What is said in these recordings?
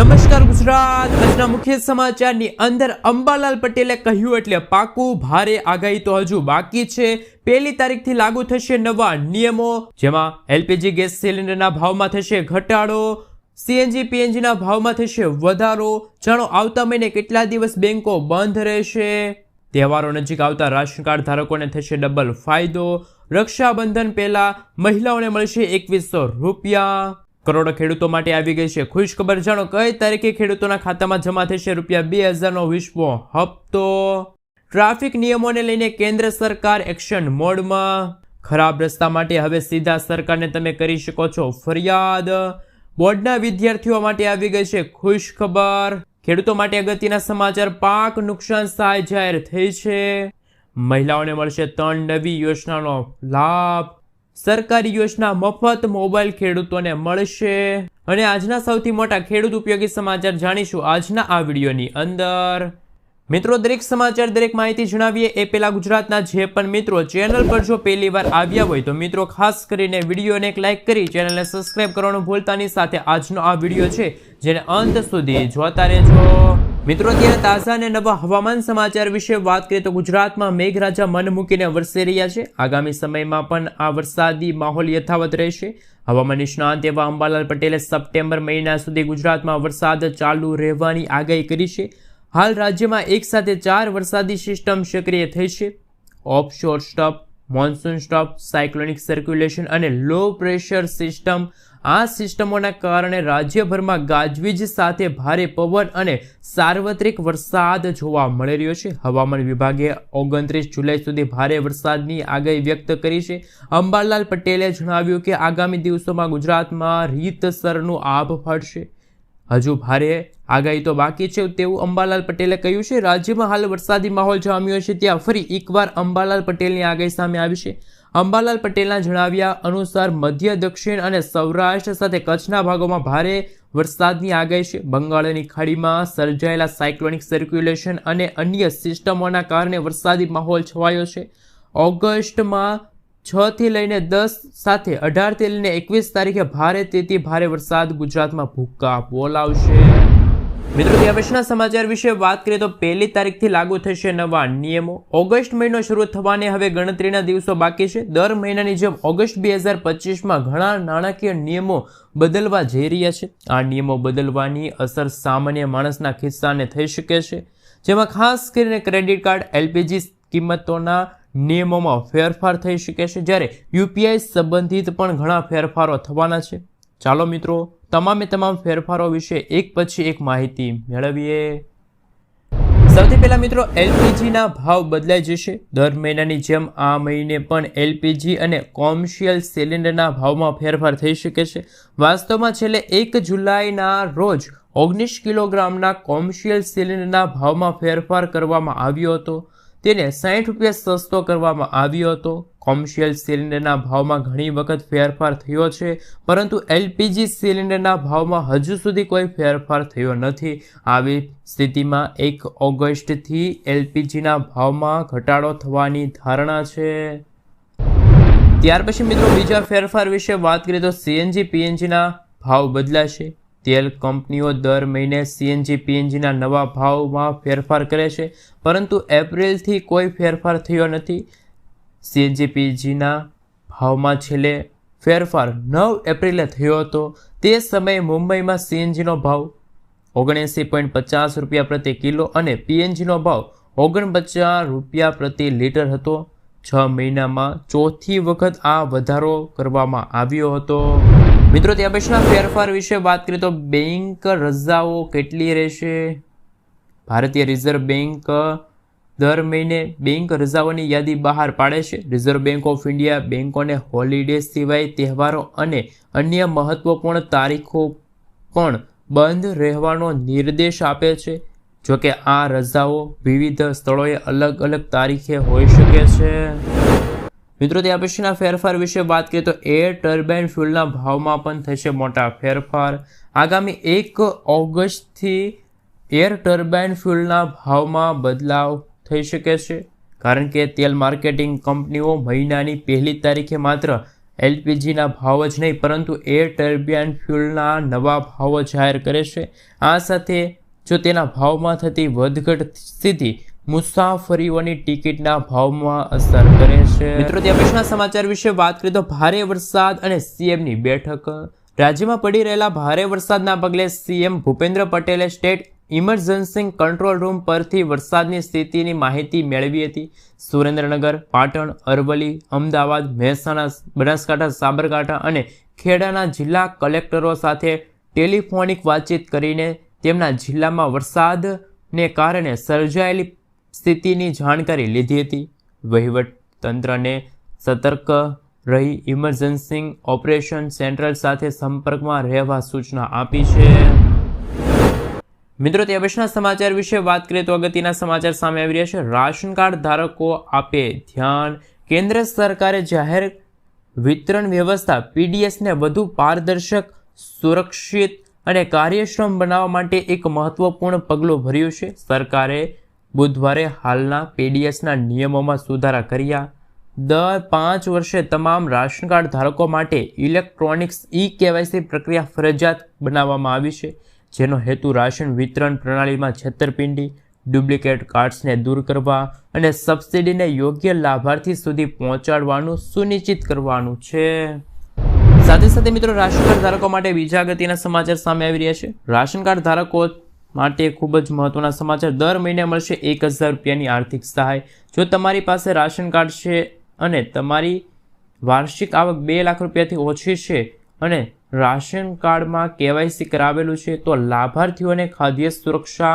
નમસ્કાર ગુજરાત. આજના મુખ્ય સમાચારની અંદર અંબાલાલ પટેલે કહ્યું એટલે પાકું ભારે આગાહી તો હજુ બાકી છે. પહેલી તારીખથી લાગુ થશે નવા નિયમો, જેમાં એલપીજી ગેસ સિલિન્ડરના ભાવમાં થશે ઘટાડો, સીએનજી, પીએનજીના ભાવમાં થશે વધારો. જાણો, આવતા મહિને કેટલા દિવસ બેંકો બંધ રહેશે? તહેવારો નજીક આવતા રાશન કાર્ડ ધારકોને થશે ડબલ ફાયદો. રક્ષાબંધન પહેલા મહિલાઓને મળશે એકવીસો રૂપિયા. કરોડો ખેડૂતો માટે આવી ગઈ છે. ખુશ ખબર જાણો, કઈ તારીખે ખેડૂતોના ખાતામાં જમા થશે? રૂપિયા બે હજારનો વિશ્વ હપ્તો. ટ્રાફિક નિયમોને લઈને કેન્દ્ર સરકાર એક્શન મોડમાં. ખરાબ રસ્તા માટે હવે સીધા સરકારને તમે કરી શકો છો ફરિયાદ. બોર્ડના વિદ્યાર્થીઓ માટે આવી ગઈ છે ખુશ ખબર. ખેડૂતો માટે અગત્યના સમાચાર, પાક નુકસાન સહાય જાહેર થઈ છે. મહિલાઓને મળશે ત્રણ નવી યોજનાનો લાભ. સરકારી યોજના મફત મોબાઈલ ખેડૂતોને મળશે. અને આજના સૌથી મોટા ખેડૂત ઉપયોગી સમાચાર જાણીશું આજના આ વિડીયોની અંદર. મિત્રો, દરેક સમાચાર, દરેક માહિતી જણાવીએ એ પહેલાં ગુજરાતના જે પણ મિત્રો ચેનલ પર જો પહેલી વાર આવ્યા હોય તો મિત્રો, ખાસ કરીને વિડીયોને એક લાઇક કરી ચેનલને સબસ્ક્રાઇબ કરવાનું ભૂલતાની સાથે આજનો આ વીડિયો છે, જેને અંત સુધી જોતા રહેજો. મિત્રો, અત્યારે તાજા અને નવા હવામાન સમાચાર વિશે વાત કરીએ તો ગુજરાતમાં મેઘરાજા મન મૂકીને વરસી રહ્યા છે. આગામી સમયમાં પણ આ વરસાદી માહોલ યથાવત રહેશે. હવામાન નિષ્ણાંત એવા અંબાલાલ પટેલે સપ્ટેમ્બર મહિના સુધી ગુજરાતમાં વરસાદ ચાલુ રહેવાની આગાહી કરી છે. હાલ રાજ્યમાં એક સાથે ચાર વરસાદી સિસ્ટમ સક્રિય થઈ છે. Offshore stop, monsoon stop, cyclonic circulation અને લો પ્રેશર સિસ્ટમ આ સિસ્ટમોના કારણે રાજ્યભરમાં ગાજવીજ સાથે ભારે પવન અને સાર્વત્રિક વરસાદ જોવા મળી રહ્યો છે. હવામાન વિભાગે ઓગણત્રીસ જુલાઈ સુધી ભારે વરસાદની આગાહી વ્યક્ત કરી છે. અંબાલાલ પટેલે જણાવ્યું કે આગામી દિવસોમાં ગુજરાતમાં રીતસરનું આભ ફાટશે. હજુ ભારે આગાહી તો બાકી છે તેવું અંબાલાલ પટેલે કહ્યું છે. રાજ્યમાં હાલ વરસાદી માહોલ જામ્યો છે. ત્યાં ફરી એકવાર અંબાલાલ પટેલની આગાહી સામે આવી છે. અંબાલાલ પટેલના જણાવ્યા અનુસાર મધ્ય, દક્ષિણ અને સૌરાષ્ટ્ર સાથે કચ્છના ભાગોમાં ભારે વરસાદની આગાહી છે. બંગાળની ખાડીમાં સર્જાયેલા સાયક્લોનિક સર્ક્યુલેશન અને અન્ય સિસ્ટમોના કારણે વરસાદી માહોલ છવાયો છે. ઓગસ્ટમાં છ થી લઈને દસ સાથે અઢારથી લઈને એકવીસ તારીખે ભારે, તેથી ભારે વરસાદ ગુજરાતમાં ભૂક્કા બોલાવશે. મિત્રો, ત્યાં સમાચાર વિશે વાત કરીએ તો પહેલી તારીખથી લાગુ થશે નવા નિયમો. ઓગસ્ટ મહિનો શરૂ થવાને હવે ગણતરીના દિવસો બાકી છે. દર મહિનાની જેમ ઓગસ્ટ બે હજાર પચીસમાં ઘણા નાણાકીય નિયમો બદલવા જઈ રહ્યા છે. આ નિયમો બદલવાની અસર સામાન્ય માણસના ખિસ્સાને થઈ શકે છે. જેમાં ખાસ કરીને ક્રેડિટ કાર્ડ, એલપીજી કિંમતોના નિયમોમાં ફેરફાર થઈ શકે છે. જ્યારે યુપીઆઈ સંબંધિત પણ ઘણા ફેરફારો થવાના છે. ચાલો મિત્રો તમામે તમામ ફેરફારો વિશે એક પછી એક માહિતી મેળવીએ. સૌથી પહેલાં મિત્રો, એલપીજીના ભાવ બદલાઈ જશે. દર મહિનાની જેમ આ મહિને પણ એલપીજી અને કોમર્શિયલ સિલિન્ડરના ભાવમાં ફેરફાર થઈ શકે છે. વાસ્તવમાં છેલ્લે એક જુલાઈના રોજ ઓગણીસ કિલોગ્રામના કોમર્શિયલ સિલિન્ડરના ભાવમાં ફેરફાર કરવામાં આવ્યો હતો. તેને સાઠ રૂપિયા સસ્તો કરવામાં આવ્યો હતો. કોમર્શિયલ સિલિન્ડરના ભાવમાં ઘણી વખત ફેરફાર થયો છે, પરંતુ એલપીજી સિલિન્ડરના ભાવમાં હજુ સુધી કોઈ ફેરફાર થયો નથી. આવી સ્થિતિમાં એક ઓગસ્ટથી એલપીજીના ભાવમાં ઘટાડો થવાની ધારણા છે. ત્યાર પછી મિત્રો બીજા ફેરફાર વિશે વાત કરીએ તો સીએનજી પીએનજીના ભાવ બદલાશે. તેલ કંપનીઓ દર મહિને સીએનજી પીએનજીના નવા ભાવમાં ફેરફાર કરે છે, પરંતુ એપ્રિલથી કોઈ ફેરફાર થયો નથી. સીએનજી પીજીના ભાવમાં છેલ્લે ફેરફાર નવ એપ્રિલે થયો હતો. તે સમયે મુંબઈમાં સીએનજીનો ભાવ ઓગણએંસી પોઈન્ટ પચાસ રૂપિયા પ્રતિ કિલો અને પીએનજીનો ભાવ ઓગણપચાસ રૂપિયા પ્રતિ લીટર હતો. છ મહિનામાં ચોથી વખત આ વધારો કરવામાં આવ્યો હતો. મિત્રો ત્યાં પછીના ફેરફાર વિશે વાત કરીએ તો બેંક રજાઓ કેટલી રહેશે? ભારતીય રિઝર્વ બેંક દર મહિને બેંક રજાઓની યાદી બહાર પાડે છે. રિઝર્વ બેંક ઓફ ઇન્ડિયા બેંકોને હોલિડે સિવાય તહેવારો અને અન્ય મહત્વપૂર્ણ તારીખો પણ બંધ રહેવાનો નિર્દેશ આપે છે. જોકે આ રજાઓ વિવિધ સ્થળોએ અલગ અલગ તારીખે હોઈ શકે છે. મિત્રો ત્યાં પછીના ફેરફાર વિશે વાત કરીએ તો એર ટર્બાઇન ફ્યુલના ભાવમાં પણ થશે મોટા ફેરફાર. આગામી એક ઓગસ્ટથી એર ટર્બાઇન ફ્યુલના ભાવમાં બદલાવ થઈ શકે છે. કારણ કે તેલ માર્કેટિંગ કંપનીઓ મહિનાની પહેલી તારીખે માત્ર એલપીજીના ભાવ જ નહીં, પરંતુ એર ટર્બિયન ફ્યુલના નવા ભાવો જાહેર કરે છે. આ સાથે જો તેના ભાવમાં થતી વધઘટ સ્થિતિ મુસાફરીઓની ટિકિટના ભાવમાં અસર કરે છે. મિત્રો ત્યાં સમાચાર વિશે વાત કરીએ તો ભારે વરસાદ અને સીએમની બેઠક. રાજ્યમાં પડી રહેલા ભારે વરસાદના પગલે સીએમ ભૂપેન્દ્ર પટેલે સ્ટેટ ઇમરજન્સી કંટ્રોલ રૂમ પરથી વરસાદની સ્થિતિની માહિતી મેળવી હતી. સુરેન્દ્રનગર, પાટણ, અરવલ્લી, અમદાવાદ, મહેસાણા, બનાસકાંઠા, સાબરકાંઠા અને ખેડાના જિલ્લા કલેક્ટરો સાથે ટેલિફોનિક વાતચીત કરીને તેમના જિલ્લામાં વરસાદને કારણે સર્જાયેલી સ્થિતિની જાણકારી લીધી હતી. વહીવટ તંત્રને સતર્ક રહી ઇમરજન્સી ઓપરેશન સેન્ટ્રલ સાથે સંપર્કમાં રહેવા સૂચના આપી છે. મિત્રો, તે પછીના સમાચાર વિશે વાત કરીએ તો અગત્યના સમાચાર સામે આવી રહ્યા છે. રાશન કાર્ડ ધારકો આપે ધ્યાન. કેન્દ્ર સરકારે જાહેર વિતરણ વ્યવસ્થા પીડીએસને વધુ પારદર્શક, સુરક્ષિત અને કાર્યક્ષમ બનાવવા માટે એક મહત્વપૂર્ણ પગલું ભર્યું છે. સરકારે બુધવારે હાલના પીડીએસના નિયમોમાં સુધારા કર્યા. દર પાંચ વર્ષે તમામ રાશન કાર્ડ ધારકો માટે ઇલેક્ટ્રોનિક્સ ઈ કેવાયસી પ્રક્રિયા ફરજિયાત બનાવવામાં આવી છે. જેનો હેતુ રાશન વિતરણ પ્રણાલીમાં છેતરપિંડી, ડુપ્લિકેટ કાર્ડ્સને દૂર કરવા અને સબસિડીને યોગ્ય લાભાર્થી સુધી પહોંચાડવાનું સુનિશ્ચિત કરવાનું છે. સાથે સાથે મિત્રો, રાશન કાર્ડ ધારકો માટે બીજા અગત્યના સમાચાર સામે આવી રહ્યા છે. રાશન કાર્ડ ધારકો માટે ખૂબ જ મહત્વના સમાચાર. દર મહિને મળશે એક હજાર રૂપિયાની આર્થિક સહાય. જો તમારી પાસે રાશન કાર્ડ છે અને તમારી વાર્ષિક આવક બે લાખ રૂપિયાથી ઓછી છે અને રાશન કાર્ડમાં કેવાયસી કરાવેલું છે, તો લાભાર્થીઓને ખાદ્ય સુરક્ષા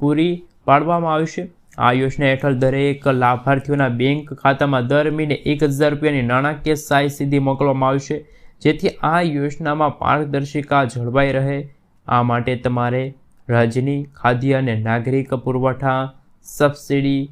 પૂરી પાડવામાં આવશે આ યોજના હેઠળ દરેક લાભાર્થીઓના બેંક ખાતામાં દર મહિને એક હજાર રૂપિયાની નાણાકીય સહાય સીધી મોકલવામાં આવશે જેથી આ યોજનામાં પારદર્શિકા જળવાઈ રહે. આ માટે તમારે રાજ્યની ખાદ્ય અને નાગરિક પુરવઠા સબસિડી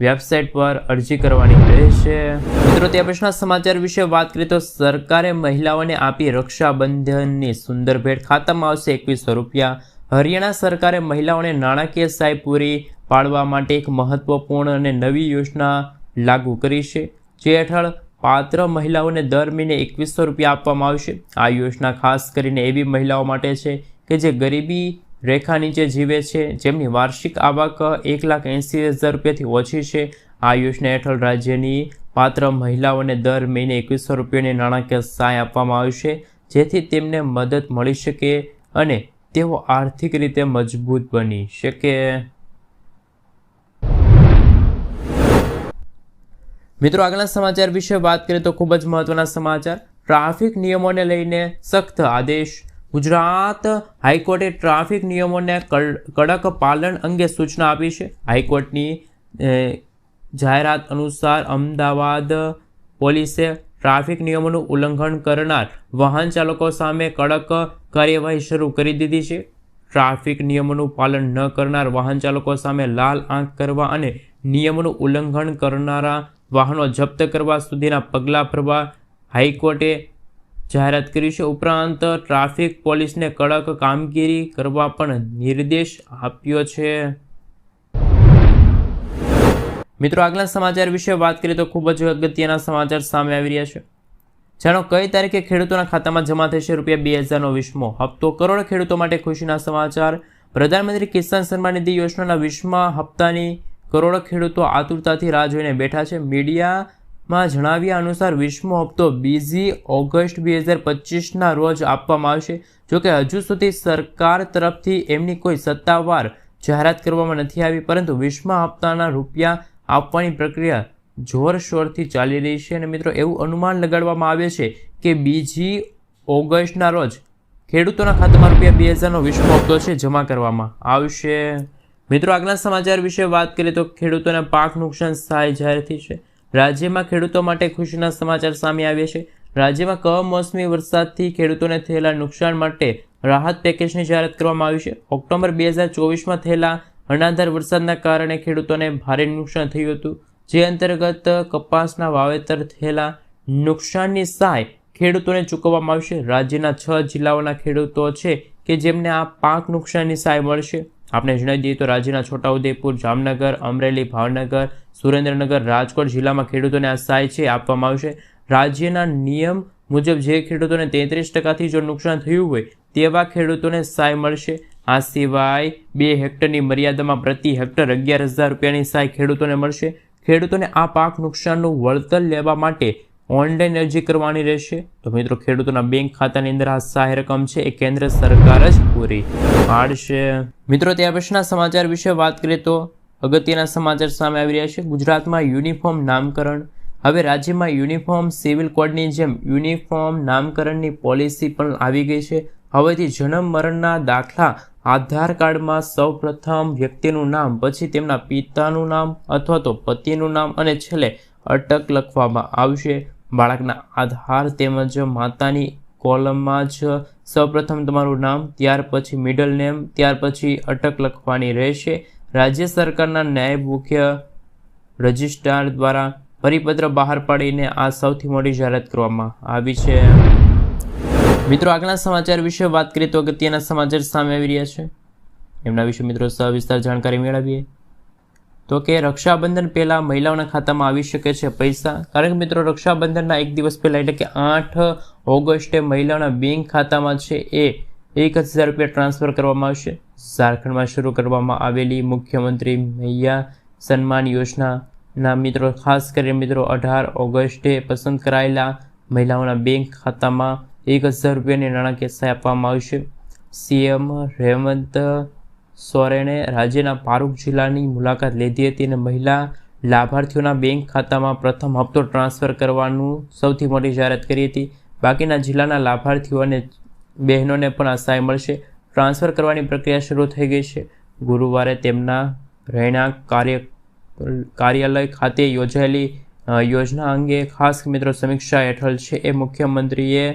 વેબસાઇટ પર અરજી કરવાની રહેશે. મિત્રો ત્યાં પછીના સમાચાર વિશે વાત કરીએ તો સરકારે મહિલાઓને આપી રક્ષાબંધનની સુંદર ભેટ. ખાતામાં આવશે એકવીસો રૂપિયા. હરિયાણા સરકારે મહિલાઓને નાણાકીય સહાય પૂરી પાડવા માટે એક મહત્વપૂર્ણ અને નવી યોજના લાગુ કરી છે. જે હેઠળ પાત્ર મહિલાઓને દર મહિને એકવીસો રૂપિયા આપવામાં આવશે. આ યોજના ખાસ કરીને એવી મહિલાઓ માટે છે કે જે ગરીબી રેખા નીચે જીવે છે, જેમની વાર્ષિક આવક એક લાખ એંસી હજાર રૂપિયાથી ઓછી છે. આ યોજના હેઠળ રાજ્યની પાત્ર મહિલાઓને દર મહિને એકવીસો રૂપિયાની નાણાકીય સહાય આપવામાં આવશે જેથી તેમને મદદ મળી શકે અને તેઓ આર્થિક રીતે મજબૂત બની શકે. મિત્રો, આગળના સમાચાર વિશે વાત કરીએ તો ખૂબ જ મહત્વના સમાચાર. ટ્રાફિક નિયમોને લઈને સખ્ત આદેશ ગુજરાત હાઈકોર્ટે ટ્રાફિક નિયમોને કડક પાલન અંગે સૂચના આપી છે. હાઈકોર્ટની જાહેરાત અનુસાર અમદાવાદ પોલીસે ટ્રાફિક નિયમોનું ઉલ્લંઘન કરનાર વાહન ચાલકો સામે કડક કાર્યવાહી શરૂ કરી દીધી છે. ટ્રાફિક નિયમોનું પાલન ન કરનાર વાહન ચાલકો સામે લાલ આંખ કરવા અને નિયમોનું ઉલ્લંઘન કરનારા વાહનો જપ્ત કરવા સુધીના પગલાં ભરવા હાઈકોર્ટે જાહેરાત કરી છે. ઉપરાંત, ટ્રાફિક પોલીસને કડક કામગીરી કરવા પણ નિર્દેશ આપ્યો છે. મિત્રો, આગલા સમાચાર વિશે વાત કરીએ તો ખૂબ જ અગત્યના સમાચાર સામે આવી રહ્યા છે. જાણો, કઈ તારીખે ખેડૂતોના ખાતામાં જમા થશે રૂપિયા બે હજારનો વીસમો હપ્તો? કરોડ ખેડૂતો માટે ખુશીના સમાચાર. પ્રધાનમંત્રી કિસાન સન્માન નિધિ યોજનાના વીસમા હપ્તાની કરોડો ખેડૂતો આતુરતાથી રાહ જોઈને બેઠા છે. મીડિયા માં જણાવ્યા અનુસાર વીસમો હપ્તો બીજી ઓગસ્ટ બે હજાર પચીસના રોજ આપવામાં આવશે. જોકે હજુ સુધી સરકાર તરફથી એમની કોઈ સત્તાવાર જાહેરાત કરવામાં નથી આવી, પરંતુ વીસમા હપ્તાના રૂપિયા આપવાની પ્રક્રિયા જોરશોરથી ચાલી રહી છે અને મિત્રો એવું અનુમાન લગાડવામાં આવે છે કે બીજી ઓગસ્ટના રોજ ખેડૂતોના ખાતામાં રૂપિયા બે હજારનો વીસમો હપ્તો છે જમા કરવામાં આવશે. મિત્રો, આગલા સમાચાર વિશે વાત કરીએ તો ખેડૂતોને પાક નુકસાન સહાય જાહેર થઈ છે. રાજ્યમાં ખેડૂતો માટે ખુશીના સમાચાર સામે આવ્યા છે. રાજ્યમાં કમોસમી વરસાદથી ખેડૂતોને થયેલા નુકસાન માટે રાહત પેકેજની જાહેરાત કરવામાં આવી છે. ઓક્ટોબર બે હજાર ચોવીસમાં થયેલા અનાધાર વરસાદના કારણે ખેડૂતોને ભારે નુકસાન થયું હતું. જે અંતર્ગત કપાસના વાવેતર થયેલા નુકસાનની સહાય ખેડૂતોને ચૂકવવામાં આવશે. રાજ્યના છ જિલ્લાઓના ખેડૂતો છે કે જેમને આ પાક નુકસાનની સહાય મળશે. આપણે જણાવી દઈએ તો રાજ્યના છોટાઉદેપુર, જામનગર, અમરેલી, ભાવનગર, સુરેન્દ્રનગર, રાજકોટ જિલ્લામાં ખેડૂતોને આ સહાય છે આપવામાં આવશે. રાજ્યના નિયમ મુજબ જે ખેડૂતોને તેત્રીસ ટકાથી જો નુકસાન થયું હોય તેવા ખેડૂતોને સહાય મળશે. આ સિવાય બે હેક્ટરની મર્યાદામાં પ્રતિ હેક્ટર અગિયાર હજાર રૂપિયાની સહાય ખેડૂતોને મળશે. ખેડૂતોને આ પાક નુકસાનનું વળતર લેવા માટે ઓનલાઈન અરજી કરવાની રહેશે? તો મિત્રો, ખેડૂતોના બેંક ખાતાની અંદર આ સહાય રકમ છે એ કેન્દ્ર સરકાર જ પૂરી પાડશે. મિત્રો, ત્યાર પછીના સમાચાર વિશે વાત કરીએ તો અગત્યના સમાચાર સામે આવી રહ્યા છે. ગુજરાતમાં યુનિફોર્મ નામકરણ. હવે રાજ્યમાં યુનિફોર્મ સિવિલ કોડની જેમ યુનિફોર્મ નામકરણની પોલિસી પણ આવી ગઈ છે. હવેથી જન્મ મરણના દાખલા આધાર કાર્ડમાં સૌપ્રથમ વ્યક્તિનું નામ, પછી તેમના પિતાનું નામ અથવા તો પતિનું નામ અને છેલ્લે અટક લખવામાં આવશે. બાળકના આધાર તેમજ માતાની કોલમમાં જ સૌપ્રથમ તમારું નામ, ત્યાર પછી મિડલ નેમ ત્યાર પછી અટક લખવાની રહેશે. રાજ્ય સરકારના નાયબ મુખ્ય રજિસ્ટ્રાર દ્વારા પરિપત્ર બહાર પાડીને આ સૌથી મોટી જાહેરાત કરવામાં આવી છે. મિત્રો આગળના સમાચાર વિશે વાત કરીએ તો અગત્યના સમાચાર સામે આવી રહ્યા છે. એમના વિશે મિત્રો સવિસ્તાર જાણકારી મેળવીએ. તો કે રક્ષાબંધન પહેલાં મહિલાઓના ખાતામાં આવી શકે છે પૈસા. કારણ કે મિત્રો, રક્ષાબંધનના એક દિવસ પહેલાં એટલે કે આઠ ઓગસ્ટે મહિલાઓના બેંક ખાતામાં છે એ એક હજાર રૂપિયા ટ્રાન્સફર કરવામાં આવશે. ઝારખંડમાં શરૂ કરવામાં આવેલી મુખ્યમંત્રી મૈયા સન્માન યોજનાના મિત્રો, ખાસ કરીને મિત્રો, અઢાર ઓગસ્ટે પસંદ કરાયેલા મહિલાઓના બેંક ખાતામાં એક હજાર રૂપિયાની નાણાકીય સહાય આપવામાં આવશે. સીએમ રેવંત સોરેને રાજ્યના પારૂક જિલ્લાની મુલાકાત લીધી હતી અને મહિલા લાભાર્થીઓના બેંક ખાતામાં પ્રથમ હપ્તો ટ્રાન્સફર કરવાનું સૌથી મોટી જાહેરાત કરી હતી. બાકીના જિલ્લાના લાભાર્થીઓ અને બહેનોને પણ આ સહાય મળશે. ટ્રાન્સફર કરવાની પ્રક્રિયા શરૂ થઈ ગઈ છે. ગુરુવારે તેમના રહેણાંક કાર્ય, કાર્યાલય ખાતે યોજાયેલી યોજના અંગે ખાસ મિત્રો સમીક્ષા હેઠળ છે. એ મુખ્યમંત્રીએ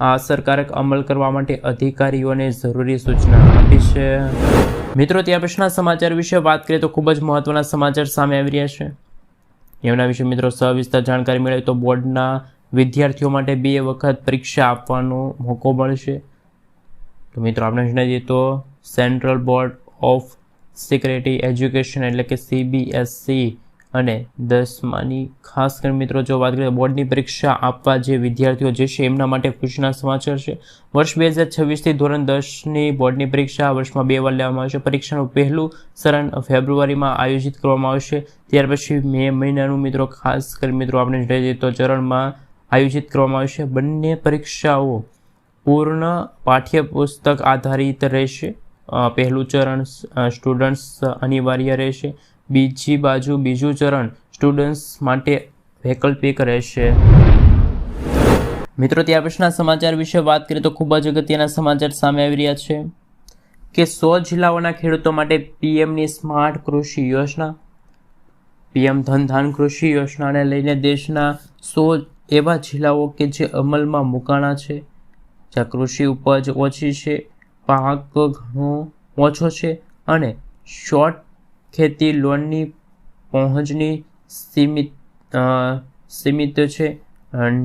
અસરકારક અમલ કરવા માટે અધિકારીઓને જરૂરી સૂચના આપી છે. મિત્રો, ત્યાં પછીના સમાચાર વિશે વાત કરીએ તો ખૂબ જ મહત્વના સમાચાર સામે આવી રહ્યા છે. એમના વિશે મિત્રો સવિસ્તાર જાણકારી મળે તો બોર્ડના વિદ્યાર્થીઓ માટે બે વખત પરીક્ષા આપવાનો મોકો મળશે. તો મિત્રો, આપણે જણાવી દઈએ તો Central Board of Security Education એટલે કે સીબીએસસી અને દસમાની ખાસ કરીને મિત્રો જો વાત કરીએ બોર્ડની પરીક્ષા આપવા જે વિદ્યાર્થીઓ જે છે એમના માટે ખુશીના સમાચાર છે. વર્ષ બે હજાર છવ્વીસથી ધોરણ દસની બોર્ડની પરીક્ષા વર્ષમાં બે વાર લેવામાં આવશે પરીક્ષાનું પહેલું ચરણ ફેબ્રુઆરીમાં આયોજિત કરવામાં આવશે ત્યાર પછી મે મહિનાનું મિત્રો ખાસ કરી મિત્રો આપણે જઈએ તો ચરણમાં આયોજિત કરવામાં આવશે બંને પરીક્ષાઓ પૂર્ણ પાઠ્યપુસ્તક આધારિત રહેશે. પહેલું ચરણ સ્ટુડન્ટ્સ અનિવાર્ય રહેશે. બીજી બાજુ બીજું ચરણ સ્ટુડન્ટ્સ માટે વૈકલ્પિક રહેશે. મિત્રો, ત્યાર પછીના સમાચાર વિશે વાત કરીએ તો ખૂબ જ અગત્યના સમાચાર સામે આવી રહ્યા છે કે સો જિલ્લાઓના ખેડૂતો માટે પીએમની સ્માર્ટ કૃષિ યોજના, પીએમ ધનધાન કૃષિ યોજનાને લઈને દેશના સો એવા જિલ્લાઓ કે જે અમલમાં મુકાણા છે, જ્યાં કૃષિ ઉપજ ઓછી છે, પાક ઘણો ઓછો છે અને શોર્ટ ખેતી લોનની પહોંચની સીમિત સીમિત છે.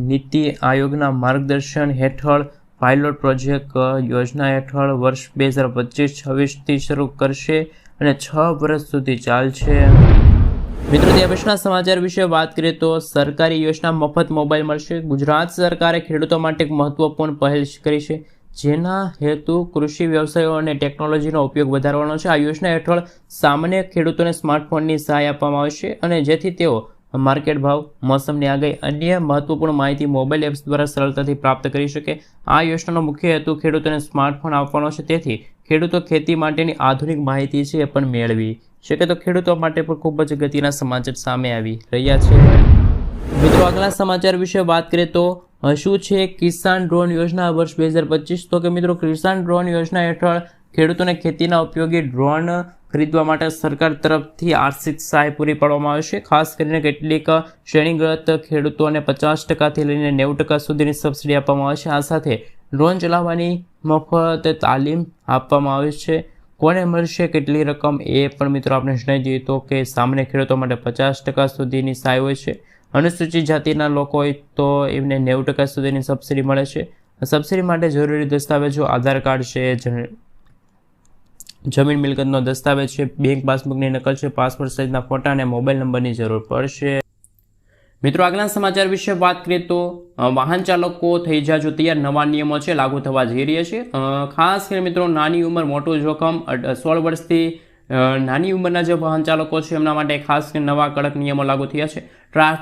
નીતિ આયોગના માર્ગદર્શન હેઠળ પાયલોટ પ્રોજેક્ટ યોજના હેઠળ વર્ષ બે હજાર પચીસ છવ્વીસથી શરૂ કરશે અને છ વર્ષ સુધી ચાલશે. મિત્રો ત્યાં સમાચાર વિશે વાત કરીએ તો સરકારી યોજના મફત મોબાઈલ મળશે. ગુજરાત સરકારે ખેડૂતો માટે એક મહત્વપૂર્ણ પહેલ કરી છે. જેના હેતુ કૃષિ વ્યવસાયો અને ટેકનોલોજીનો ઉપયોગ વધારવાનો છે. આ યોજના હેઠળ સામાન્ય ખેડૂતોને સ્માર્ટફોનની સહાય આપવામાં આવશે અને જેથી તેઓ માર્કેટ ભાવ, મોસમની આગાહી, અન્ય મહત્વપૂર્ણ માહિતી મોબાઈલ એપ્સ દ્વારા સરળતાથી પ્રાપ્ત કરી શકે. આ યોજનાનો મુખ્ય હેતુ ખેડૂતોને સ્માર્ટફોન આપવાનો છે. તેથી ખેડૂતો ખેતી માટેની આધુનિક માહિતી છે એ પણ મેળવી શકે. તો ખેડૂતો માટે પણ ખૂબ જ ગતિના સમાચાર સામે આવી રહ્યા છે. મિત્રો, આગલા સમાચાર વિશે વાત કરીએ તો શું છે કિસાન ડ્રોન યોજના વર્ષ બે હજાર પચીસ? તો કે મિત્રો, કિસાન ડ્રોન યોજના હેઠળ ખેડૂતોને ખેતીના ઉપયોગી ડ્રોન ખરીદવા માટે સરકાર તરફથી આર્થિક સહાય પૂરી પાડવામાં આવશે ખાસ કરીને કેટલીક શ્રેણીગત ખેડૂતોને પચાસ ટકાથી લઈને નેવું ટકા સુધીની સબસિડી આપવામાં આવશે આ સાથે ડ્રોન ચલાવવાની મફત તાલીમ આપવામાં આવે છે. કોને મળશે, કેટલી રકમ, એ પણ મિત્રો આપણે જણાવી દઈએ તો કે સામાન્ય ખેડૂતો માટે પચાસ ટકા સુધીની સહાય હોય છે. અનુસૂચિત જાતિના લોકો હોય તો એમને નેવું ટકા સુધીની સબસિડી મળે છે. સબસિડી માટે જરૂરી દસ્તાવેજો, આધાર કાર્ડ છે જમીન મિલકતનો દસ્તાવેજ છે, બેંક પાસબુકની નકલ છે, પાસપોર્ટ સાઇઝના ફોટા અને મોબાઈલ નંબરની જરૂર પડશે. મિત્રો, આગલા સમાચાર વિશે વાત કરીએ તો વાહન ચાલકો થઈ જાજો તૈયાર. નવા નિયમો છે, લાગુ થવા જઈ રહ્યા છે. ખાસ કરીને મિત્રો, નાની ઉંમર મોટું જોખમ સોળ વર્ષથી નાની ઉંમરના જે વાહન ચાલકો છે, એમના માટે ખાસ નવા કડક નિયમો લાગુ થયા છે. ટ્રાફિક